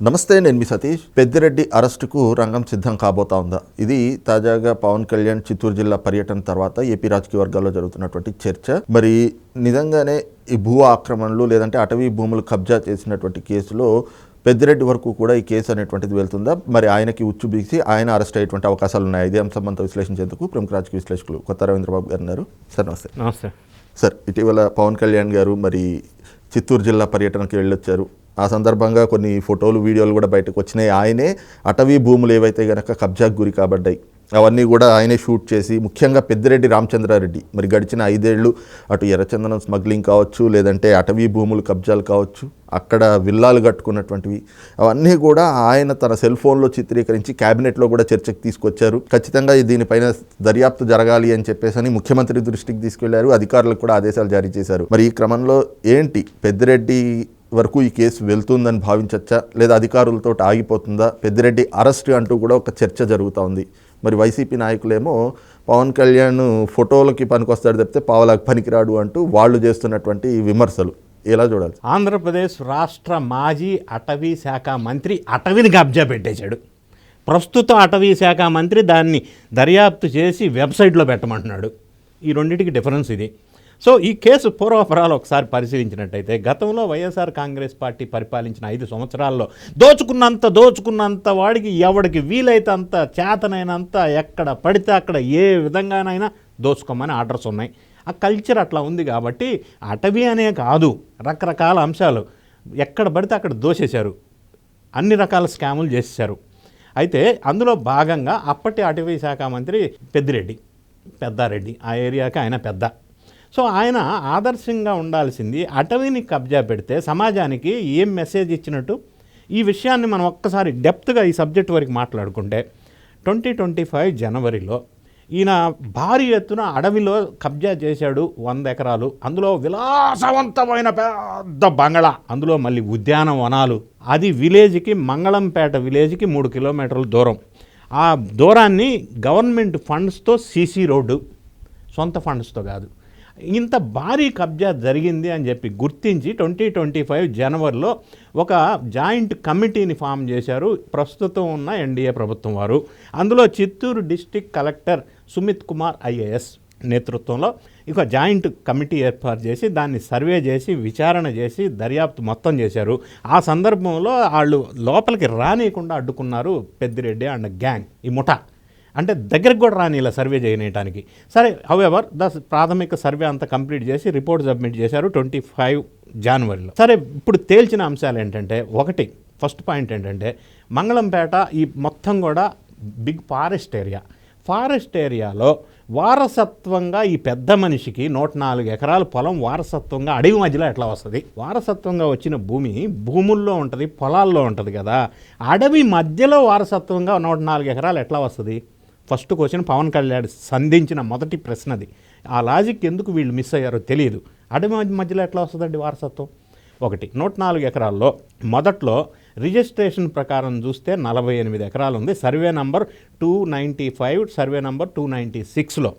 నమస్తే నేను మీ సతీష్. పెద్దిరెడ్డి అరెస్టుకు రంగం సిద్ధం కాబోతా ఉందా ఇది తాజాగా పవన్ కళ్యాణ్ చిత్తూరు జిల్లా పర్యటన తర్వాత ఏపీ రాజకీయ వర్గాల్లో జరుగుతున్నటువంటి చర్చ. మరి నిజంగానే ఈ భూ ఆక్రమణలు లేదంటే అటవీ భూములు కబ్జా చేసినటువంటి కేసులో పెద్దిరెడ్డి వరకు కూడా ఈ కేసు అనేటువంటిది వెళ్తుందా? మరి ఆయనకి ఉచ్చు బీసి ఆయన అరెస్ట్ అయ్యేటువంటి అవకాశాలు ఉన్నాయి. ఇదే అంశం విశ్లేషించేందుకు ప్రముఖ రాజకీయ విశ్లేషకులు కొత్త రవీంద్రబాబు గారు ఉన్నారు. సార్ నమస్తే. నమస్తే. సార్ ఇటీవల పవన్ కళ్యాణ్ గారు మరి చిత్తూరు జిల్లా పర్యటనకి వెళ్ళొచ్చారు. ఆ సందర్భంగా కొన్ని ఫోటోలు వీడియోలు కూడా బయటకు వచ్చినాయి. ఆయనే అటవీ భూములు ఏవైతే కనుక కబ్జాకు గురి కాబడ్డాయి అవన్నీ కూడా ఆయనే షూట్ చేసి ముఖ్యంగా పెద్దిరెడ్డి రామచంద్రారెడ్డి. మరి గడిచిన ఐదేళ్ళు అటు ఎర్రచందనం స్మగ్లింగ్ కావచ్చు లేదంటే అటవీ భూములు కబ్జాలు కావచ్చు అక్కడ విల్లాలు కట్టుకున్నటువంటివి అవన్నీ కూడా ఆయన తన సెల్ ఫోన్లో చిత్రీకరించి క్యాబినెట్లో కూడా చర్చకు తీసుకొచ్చారు. ఖచ్చితంగా దీనిపైన దర్యాప్తు జరగాలి అని చెప్పేసి అని ముఖ్యమంత్రి దృష్టికి తీసుకెళ్ళారు. అధికారులకు కూడా ఆదేశాలు జారీ చేశారు. మరి ఈ క్రమంలో ఏంటి? పెద్దిరెడ్డి వరకు ఈ కేసు వెళ్తుందని భావించవచ్చా లేదా అధికారులతో ఆగిపోతుందా? పెద్దిరెడ్డి అరెస్ట్ అంటూ కూడా ఒక చర్చ జరుగుతూ ఉంది. మరి వైసీపీ నాయకులేమో పవన్ కళ్యాణ్ ఫోటోలకి పనికొస్తాడు తప్పితే పావలాకి పనికిరాడు అంటూ వాళ్ళు చేస్తున్నటువంటి విమర్శలు. ఎలా చూడాలి? ఆంధ్రప్రదేశ్ రాష్ట్ర మాజీ అటవీ శాఖ మంత్రి అటవీని కబ్జా పెట్టేశాడు. ప్రస్తుత అటవీ శాఖ మంత్రి దాన్ని దర్యాప్తు చేసి వెబ్సైట్లో పెట్టమంటున్నాడు. ఈ రెండింటికి డిఫరెన్స్ ఇది. సో ఈ కేసు పూర్వపరాలు ఒకసారి పరిశీలించినట్టయితే గతంలో వైఎస్ఆర్ కాంగ్రెస్ పార్టీ పరిపాలించిన ఐదు సంవత్సరాల్లో దోచుకున్నంత దోచుకున్నంత వాడికి ఎవడికి వీలైతే అంత చేతనైనంత ఎక్కడ పడితే అక్కడ ఏ విధంగానైనా దోచుకోమని ఆర్డర్స్ ఉన్నాయి. ఆ కల్చర్ అట్లా ఉంది కాబట్టి అటవీ అనే కాదు రకరకాల అంశాలు. ఎక్కడ పడితే అక్కడ దోచేశారు అన్ని రకాల స్కాములు చేసేశారు. అయితే అందులో భాగంగా అప్పటి అటవీ శాఖ మంత్రి పెద్దిరెడ్డి పెద్దారెడ్డి ఆ ఏరియాకి ఆయన పెద్ద. సో ఆయన ఆదర్శంగా ఉండాల్సింది అటవీని కబ్జా పెడితే సమాజానికి ఏం మెసేజ్ ఇచ్చినట్టు? ఈ విషయాన్ని మనం ఒక్కసారి డెప్త్గా ఈ సబ్జెక్ట్ వరకు మాట్లాడుకుంటే ట్వంటీ ట్వంటీ ఫైవ్ జనవరిలో ఈయన భారీ ఎత్తున అడవిలో కబ్జా చేశాడు వంద ఎకరాలు. అందులో విలాసవంతమైన పెద్ద బంగళా అందులో మళ్ళీ ఉద్యానవనాలు అది విలేజ్కి మంగళంపేట విలేజ్కి మూడు కిలోమీటర్ల దూరం. ఆ దూరాన్ని గవర్నమెంట్ ఫండ్స్తో సీసీ రోడ్డు సొంత ఫండ్స్తో కాదు. ఇంత భారీ కబ్జా జరిగింది అని చెప్పి గుర్తించి ట్వంటీ ట్వంటీ ఫైవ్ జనవరిలో ఒక జాయింట్ కమిటీని ఫామ్ చేశారు. ప్రస్తుతం ఉన్న ఎన్డీఏ ప్రభుత్వం వారు. అందులో Chittoor district collector Sumit Kumar IAS నేతృత్వంలో ఇక జాయింట్ కమిటీ ఏర్పాటు చేసి దాన్ని సర్వే చేసి విచారణ చేసి దర్యాప్తు మొత్తం చేశారు. ఆ సందర్భంలో వాళ్ళు లోపలికి రానియకుండా అడ్డుకున్నారు పెద్దిరెడ్డి అండ్ గ్యాంగ్ ఈ ముఠా. అంటే దగ్గరకు కూడా రాని ఇలా సర్వే చేయడానికి సరే హౌఎవర్ ద ప్రాథమిక సర్వే అంతా కంప్లీట్ చేసి రిపోర్ట్ సబ్మిట్ చేశారు ట్వంటీ ఫైవ్ జనవరిలో సరే ఇప్పుడు తేల్చిన అంశాలు ఏంటంటే ఒకటి ఫస్ట్ పాయింట్ ఏంటంటే మంగళంపేట ఈ మొత్తం కూడా బిగ్ ఫారెస్ట్ ఏరియా ఫారెస్ట్ ఏరియాలో వారసత్వంగా ఈ పెద్ద మనిషికి నూట నాలుగు ఎకరాల పొలం వారసత్వంగా అడవి మధ్యలో ఎట్లా వస్తుంది? వారసత్వంగా వచ్చిన భూమి భూముల్లో ఉంటుంది పొలాల్లో ఉంటుంది కదా. అడవి మధ్యలో వారసత్వంగా నూట నాలుగు ఎకరాలు ఎట్లా వస్తుంది? ఫస్ట్ క్వశ్చన్ పవన్ కళ్యాణ్ సంధించిన మొదటి ప్రశ్నది. ఆ లాజిక్ ఎందుకు వీళ్ళు మిస్ అయ్యారో తెలియదు అడవి మధ్య- మధ్యలో ఎట్లా వస్తుందండి వారసత్వం? ఒకటి నూట నాలుగు ఎకరాల్లో మొదట్లో రిజిస్ట్రేషన్ ప్రకారం చూస్తే నలభై ఎనిమిది ఎకరాలు ఉంది. Survey number two ninety five survey number two ninety సిక్స్లో.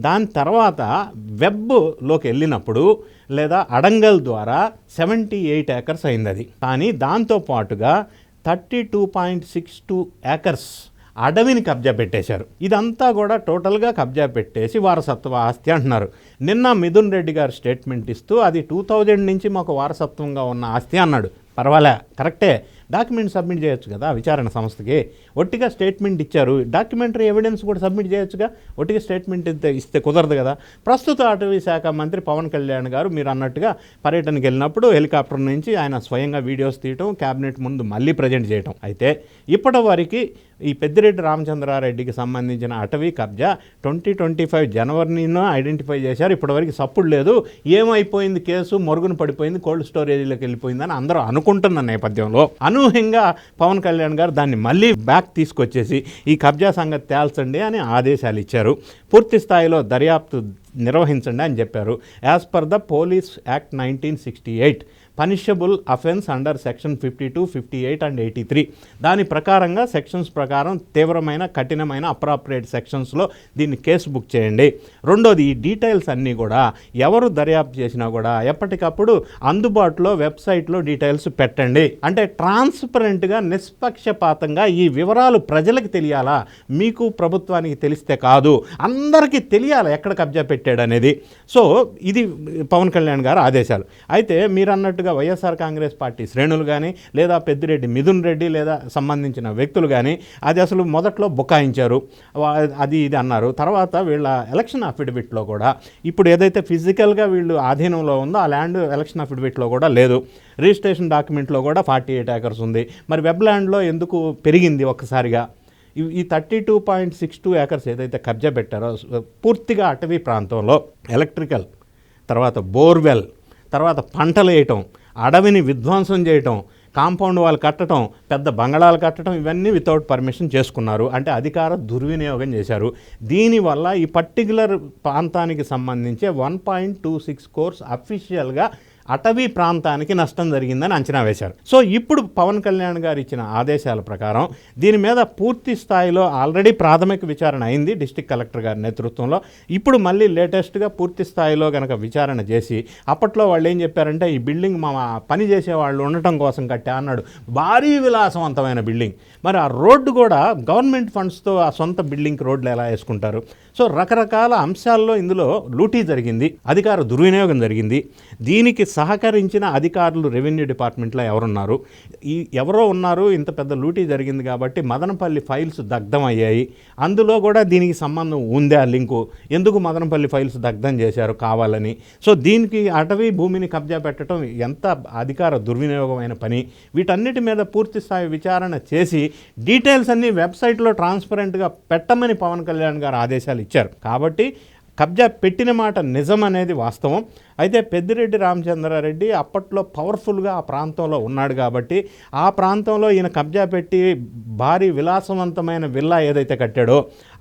దాని తర్వాత వెబ్లోకి వెళ్ళినప్పుడు లేదా అడంగల్ ద్వారా సెవెంటీ ఎయిట్ ఏకర్స్ అయింది అది కానీ దాంతో పాటుగా thirty two point six two acres అడవిని కబ్జా పెట్టేశారు. ఇదంతా కూడా టోటల్గా కబ్జా పెట్టేసి వారసత్వ ఆస్తి అంటున్నారు. నిన్న మిథున్ రెడ్డి గారు స్టేట్మెంట్ ఇస్తూ అది టూ థౌజండ్ నుంచి మాకు వారసత్వంగా ఉన్న ఆస్తి అన్నాడు. పర్వాలే కరెక్టే. డాక్యుమెంట్ సబ్మిట్ చేయొచ్చు కదా విచారణ సంస్థకి. ఒట్టిగా స్టేట్మెంట్ ఇచ్చారు. డాక్యుమెంటరీ ఎవిడెన్స్ కూడా సబ్మిట్ చేయొచ్చుగా. ఒట్టిగా స్టేట్మెంట్ ఇస్తే కుదరదు కదా. ప్రస్తుత అటవీ శాఖ మంత్రి పవన్ కళ్యాణ్ గారు మీరు అన్నట్టుగా పర్యటనకి వెళ్ళినప్పుడు హెలికాప్టర్ నుంచి ఆయన స్వయంగా వీడియోస్ తీయటం క్యాబినెట్ ముందు మళ్ళీ ప్రజెంట్ చేయటం. అయితే ఇప్పటి వరకు ఈ పెద్దిరెడ్డి రామచంద్రారెడ్డికి సంబంధించిన అటవీ కబ్జా ట్వంటీ ట్వంటీ ఫైవ్ జనవరిలో ఐడెంటిఫై చేశారు. ఇప్పటివరకు సప్పుడు లేదు. ఏమైపోయింది కేసు? మరుగున పడిపోయింది. కోల్డ్ స్టోరేజీలోకి వెళ్ళిపోయిందని అందరూ అనుకుంటున్న నేపథ్యంలో. అను అనూహ్యంగా పవన్ కళ్యాణ్ గారు దాన్ని మళ్ళీ బ్యాక్ తీసుకొచ్చేసి ఈ కబ్జా సంగతి తేల్చండి అని ఆదేశాలు ఇచ్చారు. పూర్తి స్థాయిలో దర్యాప్తు నిర్వహించండి అని చెప్పారు. As per the police act nineteen sixty eight punishable offence under section fifty two fifty eight and eighty three దాని ప్రకారంగా సెక్షన్స్ ప్రకారం తీవ్రమైన కఠినమైన అప్రాప్రియేట్ సెక్షన్స్లో దీన్ని కేసు బుక్ చేయండి. రెండోది ఈ డీటెయిల్స్ అన్నీ కూడా ఎవరు దర్యాప్తు చేసినా కూడా ఎప్పటికప్పుడు అందుబాటులో వెబ్సైట్లో డీటెయిల్స్ పెట్టండి. అంటే ట్రాన్స్పరెంట్గా నిష్పక్షపాతంగా ఈ వివరాలు ప్రజలకు తెలియాలా? మీకు ప్రభుత్వానికి తెలిస్తే కాదు. అందరికీ తెలియాలి ఎక్కడ కబ్జా పెట్టాడు అనేది సో ఇది పవన్ కళ్యాణ్ గారు ఆదేశాలు. అయితే మీరు అన్నట్టుగా వైఎస్ఆర్ కాంగ్రెస్ పార్టీ శ్రేణులు కానీ లేదా పెద్దిరెడ్డి మిథున్ రెడ్డి లేదా సంబంధించిన వ్యక్తులు కానీ అది అసలు మొదట్లో బుకాయించారు. అది ఇది అన్నారు. తర్వాత వీళ్ళ ఎలక్షన్ అఫిడవిట్లో కూడా ఇప్పుడు ఏదైతే ఫిజికల్గా వీళ్ళు ఆధీనంలో ఉందో ఆ ల్యాండ్ ఎలక్షన్ అఫిడవిట్లో కూడా లేదు. రిజిస్ట్రేషన్ డాక్యుమెంట్లో కూడా ఫార్టీ ఎయిట్ ఏకర్స్ ఉంది. మరి వెబ్ ల్యాండ్లో ఎందుకు పెరిగింది ఒక్కసారిగా? ఈ- thirty two point six two acres ఏదైతే కబ్జా పెట్టారో పూర్తిగా అటవీ ప్రాంతంలో ఎలక్ట్రికల్ తర్వాత బోర్వెల్ తర్వాత పంటలు వేయటం అడవిని విధ్వంసం చేయటం కాంపౌండ్ వాళ్ళు కట్టడం పెద్ద బంగళాలు కట్టడం ఇవన్నీ వితౌట్ పర్మిషన్ చేసుకున్నారు. అంటే అధికార దుర్వినియోగం చేశారు. దీనివల్ల ఈ పర్టికులర్ ప్రాంతానికి సంబంధించి one point two six crores అఫీషియల్గా అటవీ ప్రాంతానికి నష్టం జరిగిందని అంచనా వేశారు. సో ఇప్పుడు పవన్ కళ్యాణ్ గారు ఇచ్చిన ఆదేశాల ప్రకారం దీని మీద పూర్తి స్థాయిలో ఆల్రెడీ ప్రాథమిక విచారణ అయింది డిస్టిక్ కలెక్టర్ గారి నేతృత్వంలో. ఇప్పుడు మళ్ళీ లేటెస్ట్గా పూర్తి స్థాయిలో కనుక విచారణ చేసి అప్పట్లో వాళ్ళు ఏం చెప్పారంటే ఈ బిల్డింగ్ మా పని చేసే వాళ్ళు ఉండటం కోసం కట్టా అన్నాడు. భారీ విలాసవంతమైన బిల్డింగ్. మరి ఆ రోడ్డు కూడా గవర్నమెంట్ ఫండ్స్తో ఆ సొంత బిల్డింగ్ రోడ్లు ఎలా వేసుకుంటారు? సో రకరకాల అంశాల్లో ఇందులో లూటీ జరిగింది అధికార దుర్వినియోగం జరిగింది. దీనికి సహకరించిన అధికారులు రెవెన్యూ డిపార్ట్మెంట్లో ఎవరున్నారు? ఈ ఎవరో ఉన్నారు ఇంత పెద్ద లూటీ జరిగింది కాబట్టి మదనపల్లి ఫైల్స్ దగ్ధం అయ్యాయి. అందులో కూడా దీనికి సంబంధం ఉందే ఆ లింకు? ఎందుకు మదనపల్లి ఫైల్స్ దగ్ధం చేశారు కావాలని? సో దీనికి అటవీ భూమిని కబ్జా పెట్టడం ఎంత అధికార దుర్వినియోగమైన పని? వీటన్నిటి మీద పూర్తి స్థాయి విచారణ చేసి డీటెయిల్స్ అన్ని వెబ్సైట్లో ట్రాన్స్పరెంట్గా పెట్టమని పవన్ కళ్యాణ్ గారు ఆదేశాలు ఇచ్చారు. కాబట్టి కబ్జా పెట్టిన మాట నిజం అనేది వాస్తవం. అయితే పెద్దిరెడ్డి రామచంద్రారెడ్డి అప్పట్లో పవర్ఫుల్గా ఆ ప్రాంతంలో ఉన్నాడు కాబట్టి ఆ ప్రాంతంలో ఈయన కబ్జా పెట్టి భారీ విలాసవంతమైన విల్లా ఏదైతే కట్టాడో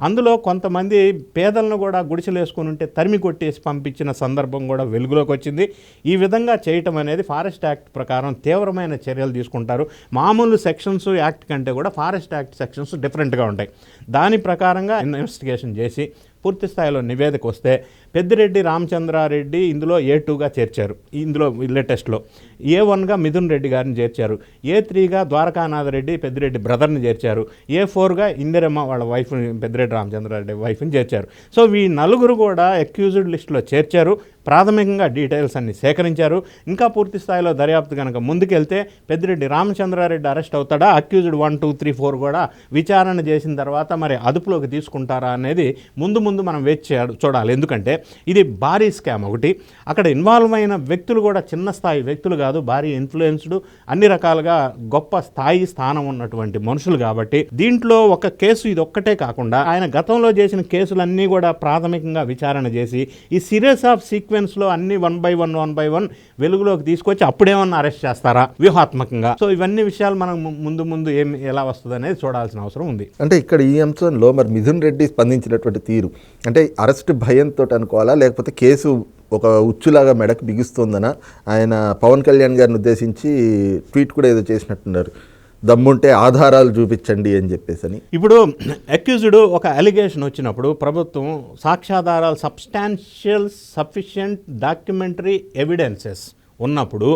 అందులో కొంతమంది పేదలను కూడా గుడిసెలు వేసుకుని ఉంటే తరిమి కొట్టేసి పంపించిన సందర్భం కూడా వెలుగులోకి వచ్చింది. ఈ విధంగా చేయటం అనేది ఫారెస్ట్ యాక్ట్ ప్రకారం తీవ్రమైన చర్యలు తీసుకుంటారు. మామూలు సెక్షన్స్ యాక్ట్ కంటే కూడా ఫారెస్ట్ యాక్ట్ సెక్షన్స్ డిఫరెంట్గా ఉంటాయి. దాని ప్రకారంగా ఇన్వెస్టిగేషన్ చేసి పూర్తి స్థాయిలో నివేదిక వస్తే పెద్దిరెడ్డి రామచంద్రారెడ్డి ఇందులో ఏ టూగా చేర్చారు? ఇందులో లేటెస్ట్లో ఏ వన్గా మిథున్ రెడ్డి గారిని చేర్చారు. ఏ త్రీగా ద్వారకానాథ రెడ్డి పెద్దిరెడ్డి బ్రదర్ని చేర్చారు. ఏ ఫోర్గా ఇందిరమ్మ వాళ్ళ వైఫ్ పెద్దిరెడ్డి రామచంద్రారెడ్డి వైఫ్ని చేర్చారు. సో ఈ నలుగురు కూడా అక్యూజ్డ్ లిస్టులో చేర్చారు. ప్రాథమికంగా డీటెయిల్స్ అన్ని సేకరించారు. ఇంకా పూర్తి స్థాయిలో దర్యాప్తు కనుక ముందుకెళ్తే పెద్దిరెడ్డి రామచంద్రారెడ్డి అరెస్ట్ అవుతాడా? Accused one two three four కూడా విచారణ చేసిన తర్వాత మరి అదుపులోకి తీసుకుంటారా అనేది ముందు ముందు మనం వేచి చూడాలి. ఎందుకంటే ఇది భారీ స్కామ్ ఒకటి. అక్కడ ఇన్వాల్వ్ అయిన వ్యక్తులు కూడా చిన్న స్థాయి వ్యక్తులు కాదు భారీ ఇన్ఫ్లుయెన్స్డ్ అన్ని రకాలుగా గొప్ప స్థాయి స్థానం ఉన్నటువంటి మనుషులు కాబట్టి దీంట్లో ఒక కేసు ఇది ఒక్కటే కాకుండా ఆయన గతంలో చేసిన కేసులన్నీ కూడా ప్రాథమికంగా విచారణ చేసి ఈ సిరీస్ ఆఫ్ సీక్వెన్స్లో అన్ని one by one one by one వెలుగులోకి తీసుకొచ్చి అప్పుడేమన్నా అరెస్ట్ చేస్తారా? వ్యూహాత్మకంగా. సో ఇవన్నీ విషయాలు మనం ముందు ముందు ఏం ఎలా వస్తుంది అనేది చూడాల్సిన అవసరం ఉంది. అంటే ఇక్కడ ఈ అంశంలో మరి మిథున్ రెడ్డి స్పందించినటువంటి తీరు అంటే అరెస్ట్ భయంతో అనుకోవాలా? లేకపోతే కేసు ఒక ఉచ్చులాగా మెడకు బిగుస్తుందనా? ఆయన పవన్ కళ్యాణ్ గారిని ఉద్దేశించి ట్వీట్ కూడా ఏదో చేసినట్టున్నారు. దమ్ముంటే ఆధారాలు చూపించండి అని చెప్పేసి అని. ఇప్పుడు అక్యూజ్డ్ ఒక అలిగేషన్ వచ్చినప్పుడు ప్రభుత్వం సాక్ష్యాధారాలు సబ్స్టాన్షియల్ సఫిషియంట్ డాక్యుమెంటరీ ఎవిడెన్సెస్ ఉన్నప్పుడు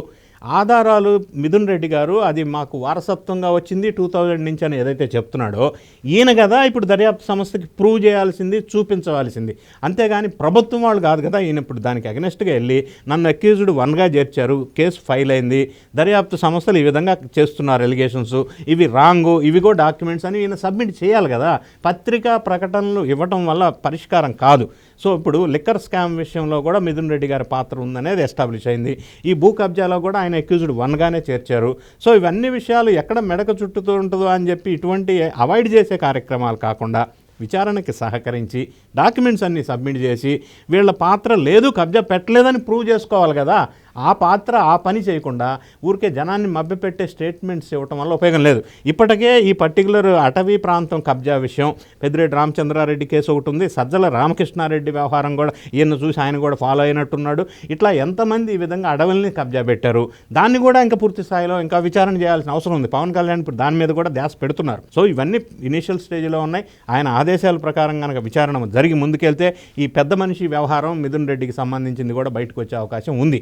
ఆధారాలు మిథున్ రెడ్డి గారు అది మాకు వారసత్వంగా వచ్చింది టూ థౌజండ్ నుంచి అని ఏదైతే చెప్తున్నాడో ఈయన కదా ఇప్పుడు దర్యాప్తు సంస్థకి ప్రూవ్ చేయాల్సింది చూపించవలసింది. అంతేగాని ప్రభుత్వం వాళ్ళు కాదు కదా ఈయన ఇప్పుడు దానికి అగనెస్ట్గా వెళ్ళి నన్ను అక్యూజ్డ్ వన్గా చేర్చారు కేసు ఫైల్ అయింది దర్యాప్తు సంస్థలు ఈ విధంగా చేస్తున్నారు ఎలిగేషన్స్ ఇవి రాంగు ఇవి కూడా డాక్యుమెంట్స్ అని ఈయన సబ్మిట్ చేయాలి కదా. పత్రికా ప్రకటనలు ఇవ్వటం వల్ల పరిష్కారం కాదు. సో ఇప్పుడు లిక్కర్ స్కామ్ విషయంలో కూడా మిథున్ రెడ్డి గారి పాత్ర ఉందనేది ఎస్టాబ్లిష్ అయింది. ఈ భూ కబ్జాలో కూడా ఆయన అక్యూజ్డ్ వన్గానే చేర్చారు. సో ఇవన్నీ విషయాలు ఎక్కడ మెడక చుట్టుతూ ఉంటుందో అని చెప్పి ఇటువంటి అవాయిడ్ చేసే కార్యక్రమాలు కాకుండా విచారణకి సహకరించి డాక్యుమెంట్స్ అన్ని సబ్మిట్ చేసి వీళ్ళ పాత్ర లేదు కబ్జా పెట్టలేదని ప్రూవ్ చేసుకోవాలి కదా. ఆ పాత్ర ఆ పని చేయకుండా ఊరికే జనాన్ని మభ్యపెట్టే స్టేట్మెంట్స్ ఇవ్వటం వల్ల ఉపయోగం లేదు. ఇప్పటికే ఈ పర్టికులర్ అటవీ ప్రాంతం కబ్జా విషయం పెద్దిరెడ్డి రామచంద్రారెడ్డి కేసు ఒకటి ఉంది సజ్జల రామకృష్ణారెడ్డి వ్యవహారం కూడా ఈయన చూసి ఆయన కూడా ఫాలో అయినట్టున్నాడు. ఇట్లా ఎంతమంది ఈ విధంగా అడవుల్ని కబ్జా పెట్టారు? దాన్ని కూడా ఇంకా పూర్తి స్థాయిలో ఇంకా విచారణ చేయాల్సిన అవసరం ఉంది. పవన్ కళ్యాణ్ ఇప్పుడు దాని మీద కూడా ధ్యాస పెడుతున్నారు. సో ఇవన్నీ ఇనీషియల్ స్టేజ్లో ఉన్నాయి. ఆయన ఆదేశాల ప్రకారం కనుక విచారణ జరిగి ముందుకెళ్తే ఈ పెద్ద మనిషి వ్యవహారం మిథున్ రెడ్డికి సంబంధించింది కూడా బయటకు వచ్చే అవకాశం ఉంది.